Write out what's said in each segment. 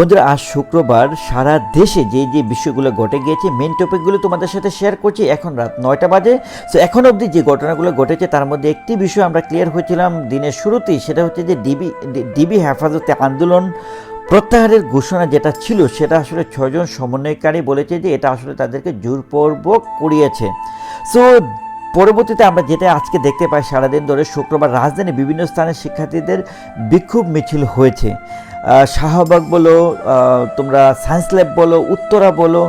বন্ধুরা, আজ শুক্রবার সারা দেশে যে যে বিষয়গুলো ঘটে গিয়েছে মেন টপিকগুলো তোমাদের সাথে শেয়ার করছি এখন রাত নয়টা বাজে। সো এখন অবধি যে ঘটনাগুলো ঘটেছে, তার মধ্যে একটি বিষয় আমরা ক্লিয়ার হয়েছিলাম দিনের শুরুতেই, সেটা হচ্ছে যে ডিবি ডিবি হেফাজতে আন্দোলন প্রত্যাহারের ঘোষণা যেটা ছিল, সেটা আসলে ছয়জন সমন্বয়কারী বলেছে যে এটা আসলে তাদেরকে জোরপূর্বক করিয়েছে। সো পরবর্তীতে আমরা যেটা আজকে দেখতে পাই, সারাদিন ধরে শুক্রবার রাজধানী বিভিন্ন স্থানে শিক্ষার্থীদের বিক্ষোভ মিছিল হয়েছে। শাহবাগ বলো তোমরা সায়েন্স ল্যাব বলো, উত্তরা বলো,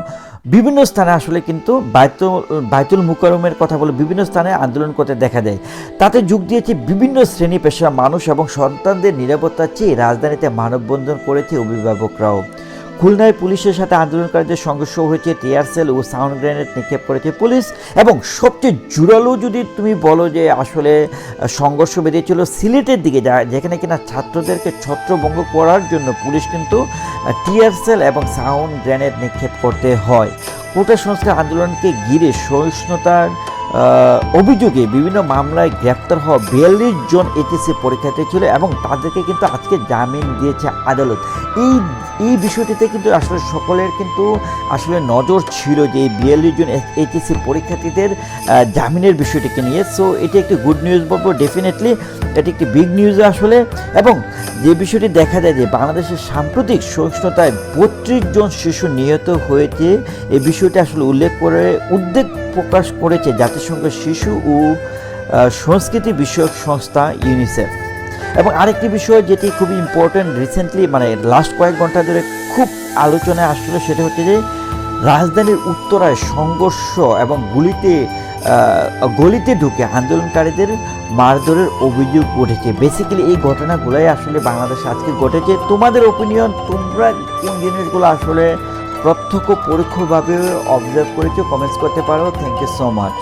বিভিন্ন স্থানে আসলে কিন্তু বায়তুল বায়তুল মুকরমের কথা বলে, বিভিন্ন স্থানে আন্দোলন করতে দেখা যায় তাতে যোগ দিয়েছে বিভিন্ন শ্রেণি পেশা মানুষ এবং সন্তানদের নিরাপত্তা চেয়ে রাজধানীতে মানববন্ধন করেছে অভিভাবকরাও। খুলনায় পুলিশের সাথে আন্দোলনকারীদের সংঘর্ষ হয়েছে, টিয়ার সেল ও সাউন্ড গ্রেনেড নিক্ষেপ করেছে পুলিশ এবং সবচেয়ে জোরালো যদি তুমি বলো যে আসলে সংঘর্ষ বেঁধেছিল সিলেটের দিকে যেখানে কিনা ছাত্রদেরকে ছত্রভঙ্গ করার জন্য পুলিশ কিন্তু টিয়ার সেল এবং সাউন্ড গ্রেনেড নিক্ষেপ করতে হয়। কোটা সংস্কার আন্দোলনকে ঘিরে সহিষ্ণুতার অভিযোগে বিভিন্ন মামলায় গ্রেপ্তার হওয়া বিয়াল্লিশ জন এইচএসসি পরীক্ষার্থী ছিল এবং তাদেরকে কিন্তু আজকে জামিন দিয়েছে আদালত। এই এই বিষয়টিতে কিন্তু আসলে সকলের কিন্তু আসলে নজর ছিল যে বিয়াল্লিশ জন এইচএসসি পরীক্ষার্থীদের জামিনের বিষয়টিকে নিয়ে। সো এটি একটি গুড নিউজ বলব ডেফিনেটলি এটি একটি বিগ নিউজ আসলে। এবং যে বিষয়টি দেখা যায় যে বাংলাদেশের সাম্প্রতিক সহিষ্ণুতায় বত্রিশ জন শিশু নিহত হয়েছে এই বিষয়টি আসলে উল্লেখ করে, উদ্বেগ প্রকাশ করেছে জাতিসংঘের শিশু ও সংস্কৃতি বিষয়ক সংস্থা ইউনিসেফ। এবং আরেকটি বিষয় যেটি খুবই ইম্পর্ট্যান্ট রিসেন্টলি মানে লাস্ট কয়েক ঘণ্টা ধরে খুব আলোচনায় আসছিল, সেটা হচ্ছে যে রাজধানীর উত্তরায় সংঘর্ষ এবং গুলিতে গলিতে ঢুকে আন্দোলনকারীদের মারধরের অভিযোগ উঠেছে। বেসিক্যালি এই ঘটনাগুলোই আসলে বাংলাদেশে আজকে ঘটেছে। তোমাদের ওপিনিয়ন তোমরা কোন জিনিসগুলো আসলে প্রত্যক্ষ পরোক্ষভাবে অবজার্ভ করেছ কমেন্টস করতে পারো। Thank you so much